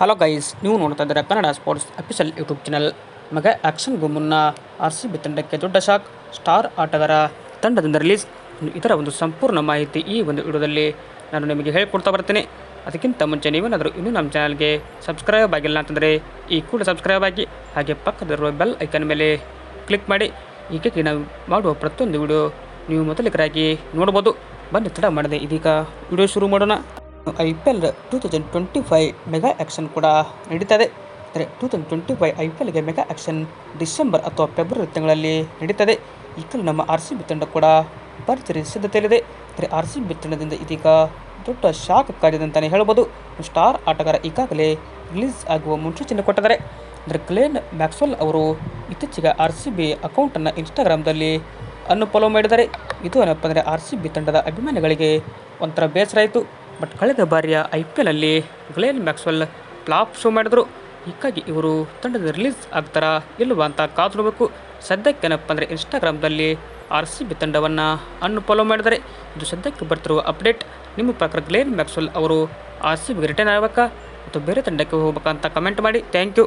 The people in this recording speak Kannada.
ಹಲೋ ಗೈಸ್ ನೀವು ನೋಡ್ತಾ ಇದ್ದೀರಾ Kannada sports official YouTube channel ಮಗ ಆಕ್ಷನ್ಗೂ ಮುನ್ನ ಆರ್ ಸಿ ಬಿ ತಂಡಕ್ಕೆ ದೊಡ್ಡ ಶಾಕ್ ಸ್ಟಾರ್ ಆಟಗಾರ ತಂಡದಿಂದ ರಿಲೀಸ್ ಇದರ ಒಂದು ಸಂಪೂರ್ಣ ಮಾಹಿತಿ ಈ ಒಂದು ವಿಡಿಯೋದಲ್ಲಿ ನಾನು ನಿಮಗೆ ಹೇಳಿಕೊಡ್ತಾ ಬರ್ತೇನೆ. ಅದಕ್ಕಿಂತ ಮುಂಚೆ ನೀವೇನಾದರೂ ಇನ್ನೂ ನಮ್ಮ ಚಾನಲ್ಗೆ ಸಬ್ಸ್ಕ್ರೈಬ್ ಆಗಿಲ್ಲ ಅಂತಂದರೆ ಈ ಕೂಡ ಸಬ್ಸ್ಕ್ರೈಬ್ ಆಗಿ, ಹಾಗೆ ಪಕ್ಕದಲ್ಲಿರುವ ಬೆಲ್ ಐಕನ್ ಮೇಲೆ ಕ್ಲಿಕ್ ಮಾಡಿ. ಹೀಗಾಗಿ ನಾವು ಮಾಡುವ ಪ್ರತಿಯೊಂದು ವಿಡಿಯೋ ನೀವು ಮೊದಲಿಗರಾಗಿ ನೋಡ್ಬೋದು ಬನ್ನಿ, ತಡ ಮಾಡದೆ ಇದೀಗ ವಿಡಿಯೋ ಶುರು ಮಾಡೋಣ. I P L two thousand twenty five mega auction ಕೂಡ ನಡೀತದೆ. ಅಂದರೆ two thousand twenty five I P ಎಲ್ಗೆ mega auction December ಅಥವಾ ಫೆಬ್ರವರಿ ತಿಂಗಳಲ್ಲಿ ನಡೀತದೆ. ಈಗಲೂ ನಮ್ಮ ಆರ್ ಸಿ ಬಿ ತಂಡ ಕೂಡ ಭರ್ಜರಿ ಸಿದ್ಧತೆಯಲ್ಲಿದೆ. ಅಂದರೆ ಆರ್ ಸಿ ಬಿ ತಂಡದಿಂದ ಇದೀಗ ದೊಡ್ಡ ಶಾಕ್ ಕಾದಿದೆ ಅಂತಲೇ ಹೇಳ್ಬೋದು. ಸ್ಟಾರ್ ಆಟಗಾರ ಈಗಾಗಲೇ ರಿಲೀಸ್ ಆಗುವ ಮುನ್ಸೂಚನೆ ಕೊಟ್ಟಿದ್ದಾರೆ. ಅಂದರೆ ಗ್ಲೇನ್ ಮ್ಯಾಕ್ಸ್ವೆಲ್ ಅವರು ಇತ್ತೀಚೆಗೆ ಆರ್ ಸಿ ಬಿ ಅಕೌಂಟನ್ನು ಇನ್ಸ್ಟಾಗ್ರಾಮ್ದಲ್ಲಿ ಅನ್ನು ಫಾಲೋ ಮಾಡಿದ್ದಾರೆ. ಇದು ಏನಪ್ಪ ಅಂದರೆ ಆರ್ ಸಿ ಬಿ ತಂಡದ ಅಭಿಮಾನಿಗಳಿಗೆ ಒಂಥರ ಬೇಸರ ಆಯಿತು. ಬಟ್ ಕಳೆದ ಬಾರಿಯ ಐ ಪಿ ಎಲಲ್ಲಿ ಗ್ಲೇನ್ ಮ್ಯಾಕ್ಸ್ವೆಲ್ ಫ್ಲಾಪ್ ಶೋ ಮಾಡಿದರು. ಹೀಗಾಗಿ ಇವರು ತಂಡದ ರಿಲೀಸ್ ಆಗ್ತಾರಾ ಇಲ್ವಾ ಅಂತ ಕಾದು ನೋಡಬೇಕು ಸದ್ಯಕ್ಕೆ ಏನಪ್ಪ ಅಂದರೆ ಇನ್ಸ್ಟಾಗ್ರಾಮ್ದಲ್ಲಿ ಆರ್ ಸಿ ಬಿ ತಂಡವನ್ನು ಅನ್ನು ಫಾಲೋ ಮಾಡಿದರೆ ಇದು ಸದ್ಯಕ್ಕೆ ಬರ್ತಿರುವ ಅಪ್ಡೇಟ್. ನಿಮ್ಮ ಪ್ರಕಾರ ಗ್ಲೇನ್ ಮ್ಯಾಕ್ಸ್ವೆಲ್ ಅವರು ಆರ್ ಸಿ ಬಿಗೆ ರಿಟರ್ನ್ ಆಗಬೇಕಾ ಅಥವಾ ಬೇರೆ ತಂಡಕ್ಕೆ ಹೋಗ್ಬೇಕಾ ಅಂತ ಕಮೆಂಟ್ ಮಾಡಿ. Thank you